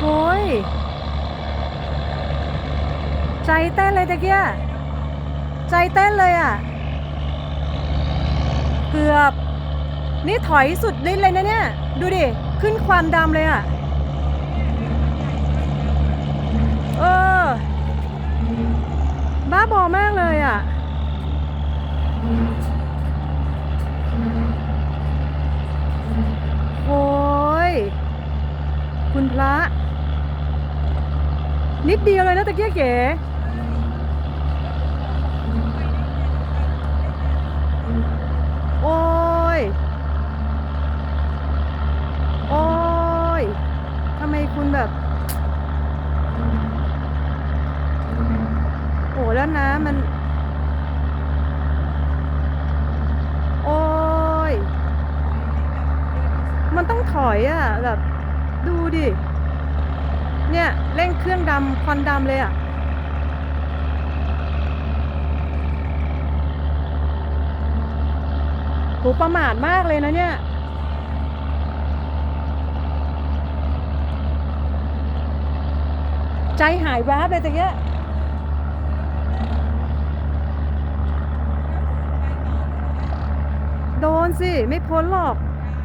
โอ้ย ใจเต้นเลยตะเกียใจเต้นเลยอะ เกือบ นี่ถอยสุดฤทธิ์เลยนะเนี่ย ดูดิ ขึ้นความดำเลยอะ เออ บ้าบอมากเลยอะ โอ้ย คุณพระ นิดเดียวเลยนะตะเกียเก๋โอ้ย โอ้ย ทำไมคุณแบบ โอ้แล้วน้ำมัน โอ้ย มันต้องถอยอะแบบ ดูดิ เนี่ยเร่งเครื่องดำควันดำเลยอะโหประมาทมากเลยนะเนี่ยใจหายแวบเลยตะเกียโดนสิ ไม่พ้นหรอก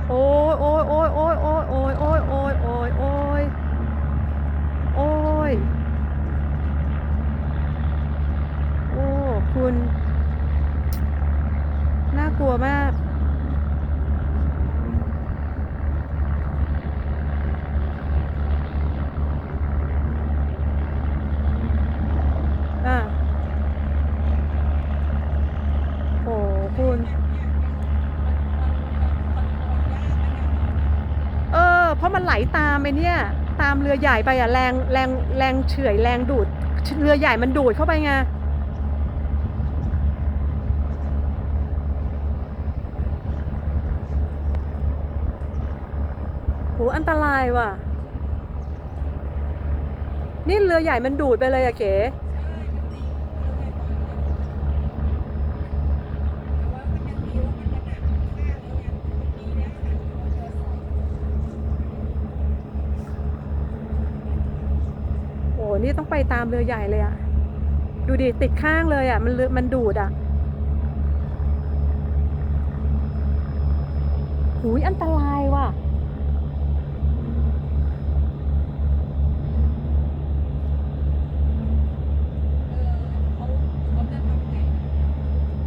โอ้ยโอ้ยโอ้ยโอ้ยโอ้ยโอ้ยโอ้ยโอ้ยโอ้ย โอ้ คุณ น่ากลัวมากอะโอ้คุณเออเพราะมันไหลตามไปเนี่ย ตามเรือใหญ่ไปอะแรงแรงแรงเฉื่อยแรงดูด เรือใหญ่มันดูดเข้าไปไงโหอันตรายว่ะ นี่เรือใหญ่มันดูดไปเลยอะเก๋ นี่ต้องไปตามเรือใหญ่เลยอะดูดิติดข้างเลยอะมันเรือมันดูดอะหูยอันตรายว่ะ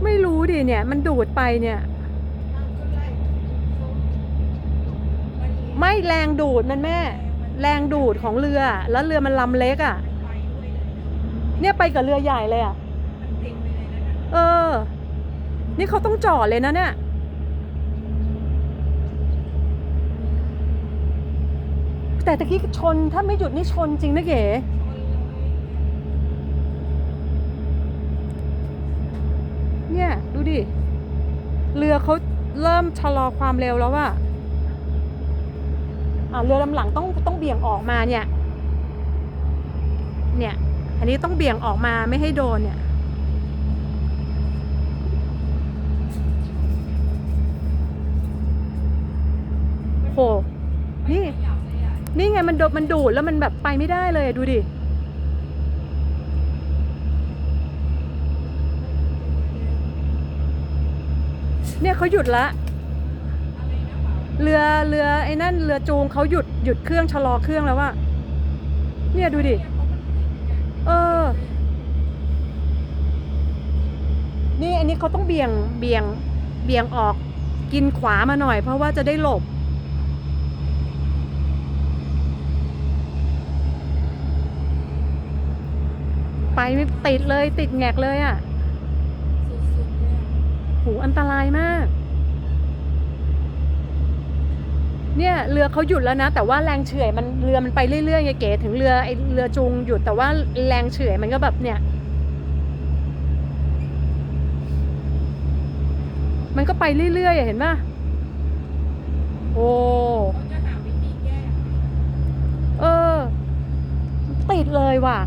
ไม่รู้ดิเนี่ย มันดูดไปเนี่ย ไม่แรงดูดมันแม่ แรงดูดของเรือ แล้วเรือมันลำเล็กอะ่ะ เนี่ยไปกับเรือใหญ่เลยอะ่ะเออ นี่เขาต้องจอดเลยนะเนี่ยแต่ตะกี้ชนถ้าไม่หยุดนี่ชนจริงนะเก๋เนี่ยดูดิ เรือเขาเริ่มชะลอความเร็วแล้วอะอ่าเรือลำหลังต้องต้องเบี่ยงออกมาเนี่ย เนี่ย อันนี้ต้องเบี่ยงออกมาไม่ให้โดนเนี่ย โห นี่ นี่ไงมันโดดมันดูดแล้วมันแบบไปไม่ได้เลยดูดิ เนี่ยเขาหยุดละ เรือเรือไอ้นั่นเรือจูงเขาหยุดหยุดเครื่องชะลอเครื่องแล้วว่าเนี่ยดูดิ เออ นี่อันนี้เขาต้องเบี่ยงเบี่ยงเบี่ยงออกกินขวามาหน่อย เพราะว่าจะได้หลบ ไปไม่ติดเลยติดแงกเลยอะ่ะโหอันตรายมาก เนี่ยเรือเขาหยุดแล้วนะ แต่ว่าแรงเฉื่อยมันเรือมันไปเรื่อยๆไงเก๋ถึงเรือไอเรือจูงหยุดแต่ว่าแรงเฉื่อยมันก็แบบเนี่ย มันก็ไปเรื่อยๆอะเห็นป่ะโอ้เออ ติดเลยว่ะ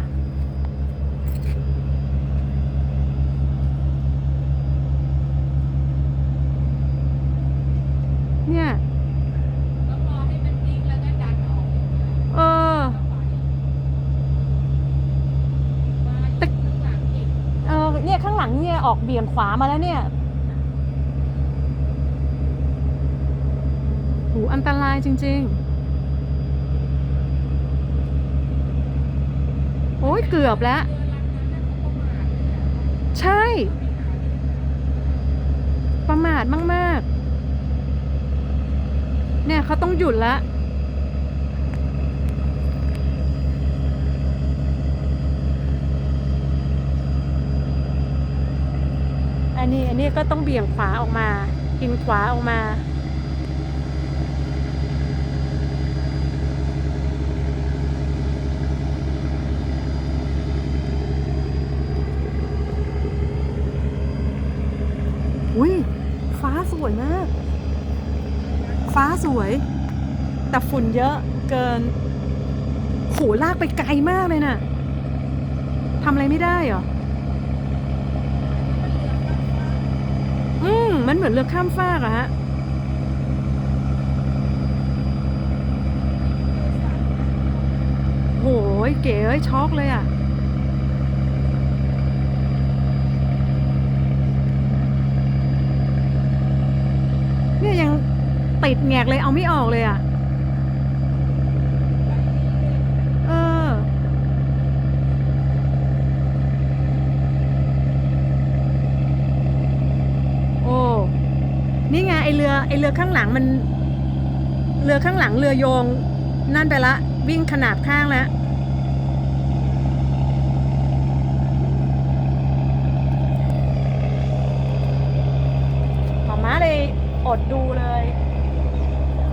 เนี่ย ต้องรอให้มันนิ่งแล้วก็ดันออก เออ ขวา หลังนี่ออกเบี่ยงขวามาแล้วเนี่ยหูอันตรายจริง ๆ โอ้ยเกือบแล้ว ใช่ ประมาทมาก ๆ เนี่ยเขาต้องหยุดละ นี้อันนี้ก็ต้องเบี่ยงขวาออกมา กินขวาออกมา อุ้ยฟ้าสวยมาก ฟ้าสวย แต่ฝุ่นเยอะเกินโหลากไปไกลมากเลยน่ะทำอะไรไม่ได้เหรอ อืมมันเหมือนเรือข้ามฟากอะฮะโหยเก๋เอ้ยช็อกเลยอะเนี่ยยังติดแงกเลยเอาไม่ออกเลยอะเออ โอ้ นี่ไงไอ เรือไอเรือข้างหลังมัน เรือข้างหลังเรือโยง นั่นไปละ วิ่งขนาบข้างแล้วหมอม้าเลยอดดูเลย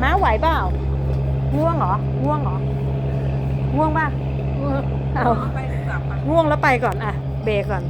ม้าไหวเปล่าง่วงเหรอง่วงเหรอง่วงป่ะง่วงเอาไปกลับมาง่วงแล้วไปก่อนอะ เบรกก่อน